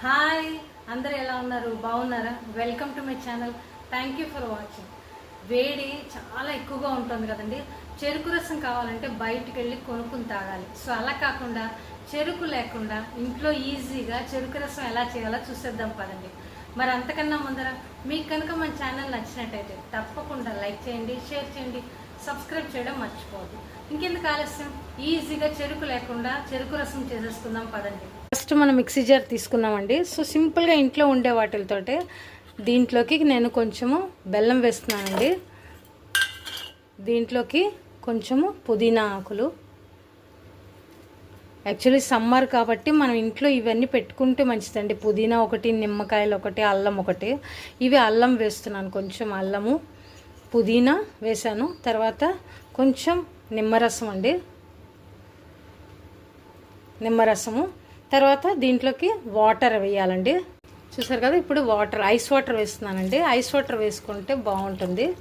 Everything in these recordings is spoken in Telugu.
హాయ్ అందరు ఎలా ఉన్నారు? బాగున్నారా? Welcome to my channel thank you for watching వేడి చాలా ఎక్కువగా ఉంటుంది కదండి. చెరుకు రసం కావాలంటే బయటికి వెళ్ళి కొనుక్కుని తాగాలి. సో అలా కాకుండా చెరుకు లేకుండా ఇంట్లో ఈజీగా చెరుకు రసం ఎలా చేయాలో చూసేద్దాం పదండి. మరి అంతకన్నా ముందర మీకు కనుక మన ఛానల్ నచ్చినట్టయితే తప్పకుండా లైక్ చేయండి షేర్ చేయండి. సబ్స్క్రైబ్ చేయడం మర్చిపోవద్దు. ఇంకెందుకు ఆలస్యం? ఈజీగా చెరుకు లేకుండా చెరుకు రసం చేసేసుకుందాం పదండి. ఫస్ట్ మనం మిక్సీ జార్ తీసుకున్నామండి. సో సింపుల్గా ఇంట్లో ఉండే వాటితోటే దీంట్లోకి నేను కొంచెము బెల్లం వేస్తున్నానండి. దీంట్లోకి కొంచెము పుదీనా ఆకులు. యాక్చువల్లీ సమ్మర్ కాబట్టి మనం ఇంట్లో ఇవన్నీ పెట్టుకుంటే మంచిదండి. పుదీనా ఒకటి నిమ్మకాయలు ఒకటి అల్లం ఒకటి. ఇవి అల్లం వేస్తున్నాను కొంచెం అల్లము. పుదీనా వేసాను. తర్వాత కొంచెం నిమ్మరసం అండి. నిమ్మరసము. తర్వాత దీంట్లోకి వాటర్ వేయాలండి. చూసారు కదా ఇప్పుడు వాటర్ ఐస్ వాటర్ వేస్తున్నానండి. ఐస్ వాటర్ వేసుకుంటే బాగుంటుంది.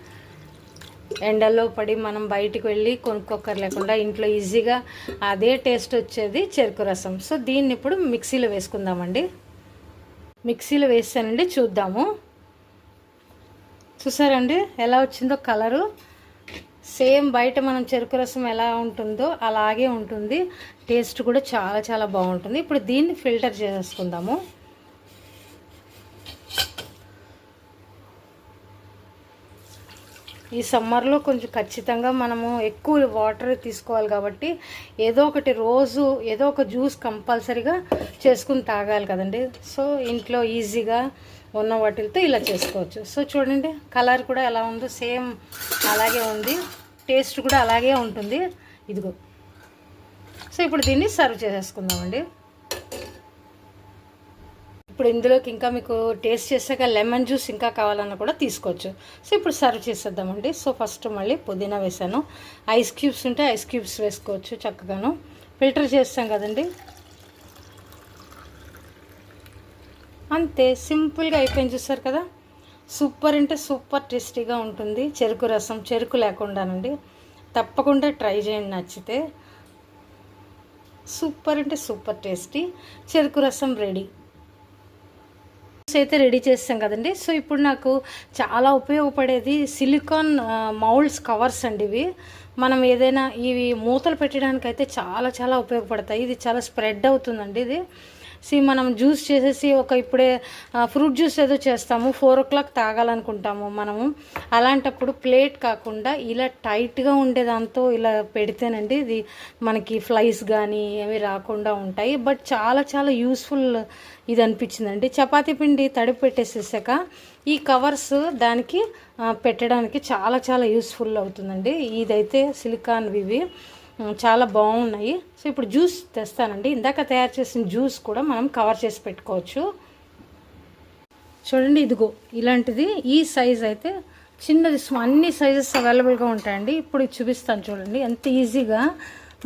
ఎండల్లో పడి మనం బయటికి వెళ్ళి కొనుక్కోకర్ లేకుండా ఇంట్లో ఈజీగా అదే టేస్ట్ వచ్చేది చెరుకు రసం. సో దీన్ని ఇప్పుడు మిక్సీలో వేసుకుందామండి. మిక్సీలో వేసానండి చూద్దాము. చూసారండి ఎలా వచ్చిందో కలరు. సేమ్ బయట మనం చెరుకు రసం ఎలా ఉంటుందో అలాగే ఉంటుంది. టేస్ట్ కూడా చాలా చాలా బాగుంటుంది. ఇప్పుడు దీన్ని ఫిల్టర్ చేసేసుకుందాము. ఈ సమ్మర్లో కొంచెం ఖచ్చితంగా మనము ఎక్కువ వాటర్ తీసుకోవాలి కాబట్టి ఏదో ఒకటి రోజు ఏదో ఒక జ్యూస్ కంపల్సరీగా చేసుకుని తాగాలి కదండి. సో ఇంట్లో ఈజీగా ఉన్న వాటితో ఇలా చేసుకోవచ్చు. సో చూడండి కలర్ కూడా ఎలా ఉందో సేమ్ అలాగే ఉంది. టేస్ట్ కూడా అలాగే ఉంటుంది. ఇదిగో. సో ఇప్పుడు దీన్ని సర్వ్ చేసేసుకుందామండి. ఇప్పుడు ఇందులోకి ఇంకా మీకు టేస్ట్ చేసాక లెమన్ జ్యూస్ ఇంకా కావాలన్నా కూడా తీసుకోవచ్చు. సో ఇప్పుడు సర్వ్ చేసేద్దామండి. సో ఫస్ట్ మళ్ళీ పుదీనా వేసాను ఐస్ క్యూబ్స్ ఉంటే ఐస్ క్యూబ్స్ వేసుకోవచ్చు చక్కగాను. ఫిల్టర్ చేస్తాం కదండి. అంతే సింపుల్గా అయిపోయింది చూస్తారు కదా? సూపర్ అంటే సూపర్ టేస్టీగా ఉంటుంది. చెరుకు రసం చెరుకు లేకుండానండి. తప్పకుండా ట్రై చేయండి నచ్చితే. సూపర్ అంటే సూపర్ టేస్టీ. చెరుకు రసం రెడీ. అయితే రెడీ చేస్తాం కదండి. సో ఇప్పుడు నాకు చాలా ఉపయోగపడేది సిలికాన్ మౌల్డ్స్ కవర్స్ అండి ఇవి. మనం ఏదైనా ఇవి మూతలు పెట్టడానికి అయితే చాలా చాలా ఉపయోగపడతాయి. ఇది చాలా స్ప్రెడ్ అవుతుందండి ఇది. సి మనం జ్యూస్ చేసేసి ఒక ఇప్పుడే ఫ్రూట్ జ్యూస్ ఏదో చేస్తాము ఫోర్ ఓ క్లాక్ తాగాలనుకుంటాము మనము. అలాంటప్పుడు ప్లేట్ కాకుండా ఇలా టైట్గా ఉండే దాంతో ఇలా పెడితేనండి ఇది మనకి ఫ్లైస్ కానీ ఏమి రాకుండా ఉంటాయి. బట్ చాలా చాలా యూస్ఫుల్ ఇది అనిపించిందండి. చపాతీ పిండి తడిపి పెట్టేసేసాక ఈ కవర్స్ దానికి పెట్టడానికి చాలా చాలా యూస్ఫుల్ అవుతుందండి. ఇదైతే సిలికాన్ ఇవి చాలా బాగున్నాయి. సో ఇప్పుడు జ్యూస్ తెస్తానండి. ఇందాక తయారు చేసిన జ్యూస్ కూడా మనం కవర్ చేసి పెట్టుకోవచ్చు. చూడండి ఇదిగో ఇలాంటిది. ఈ సైజ్ అయితే చిన్నది అన్ని సైజెస్ అవైలబుల్గా ఉంటాయండి. ఇప్పుడు చూపిస్తాను చూడండి. ఎంత ఈజీగా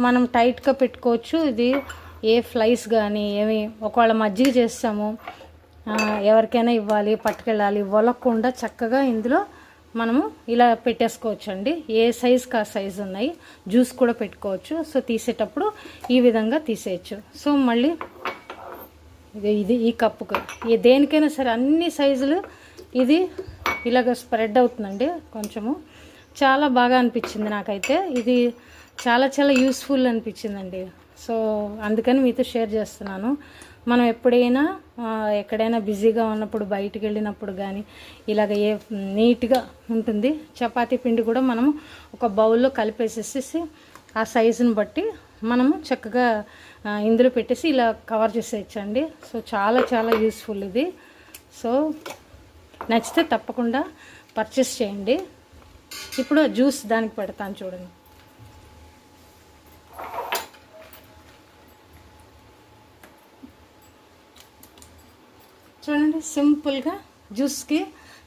మనం టైట్గా పెట్టుకోవచ్చు. ఇది ఏ ఫ్లైస్ కానీ ఏమి ఒకవేళ మజ్జిగ చేస్తాము ఎవరికైనా ఇవ్వాలి పట్టుకెళ్ళాలి వలకుండా చక్కగా ఇందులో మనము ఇలా పెట్టేసుకోవచ్చు అండి ఏ సైజుకి ఆ సైజు ఉన్నాయి. జ్యూస్ కూడా పెట్టుకోవచ్చు. సో తీసేటప్పుడు ఈ విధంగా తీసేయచ్చు. సో మళ్ళీ ఇది ఇది ఈ కప్పుకు. దేనికైనా సరే అన్ని సైజులు ఇది ఇలాగ స్ప్రెడ్ అవుతుందండి కొంచెము. చాలా బాగా అనిపించింది నాకైతే. ఇది చాలా చాలా యూస్ఫుల్ అనిపించిందండి. సో అందుకని మీతో షేర్ చేస్తున్నాను. మనం ఎప్పుడైనా ఎక్కడైనా బిజీగా ఉన్నప్పుడు బయటికి వెళ్ళినప్పుడు కానీ ఇలాగ ఏ నీట్గా ఉంటుంది చపాతీ పిండి కూడా మనము ఒక బౌల్లో కలిపేసేసి ఆ సైజుని బట్టి మనము చక్కగా ఇందులో పెట్టేసి ఇలా కవర్ చేసేయచ్చండి. సో చాలా చాలా యూస్ఫుల్ ఇది. సో నచ్చితే తప్పకుండా పర్చేస్ చేయండి. ఇప్పుడు జ్యూస్ దానికి పెడతాను చూడండి. చూడండి సింపుల్గా జ్యూస్కి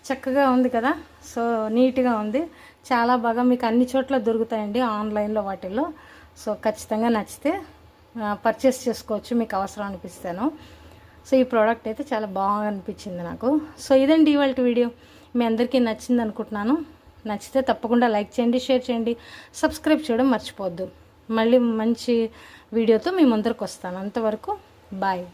చక్కగా ఉంది కదా. సో నీట్గా ఉంది. చాలా బాగా మీకు అన్ని చోట్ల దొరుకుతాయండి ఆన్లైన్లో వాటిల్లో. సో ఖచ్చితంగా నచ్చితే పర్చేస్ చేసుకోవచ్చు మీకు అవసరం అనిపిస్తాను. సో ఈ ప్రోడక్ట్ అయితే చాలా బాగా అనిపించింది నాకు. సో ఇదండి ఇవాళ వీడియో. మీ అందరికీ నచ్చింది అనుకుంటున్నాను. నచ్చితే తప్పకుండా లైక్ చేయండి షేర్ చేయండి సబ్స్క్రైబ్ చేయడం మర్చిపోవద్దు. మళ్ళీ మంచి వీడియోతో మీ ముందరకు వస్తాను. అంతవరకు బాయ్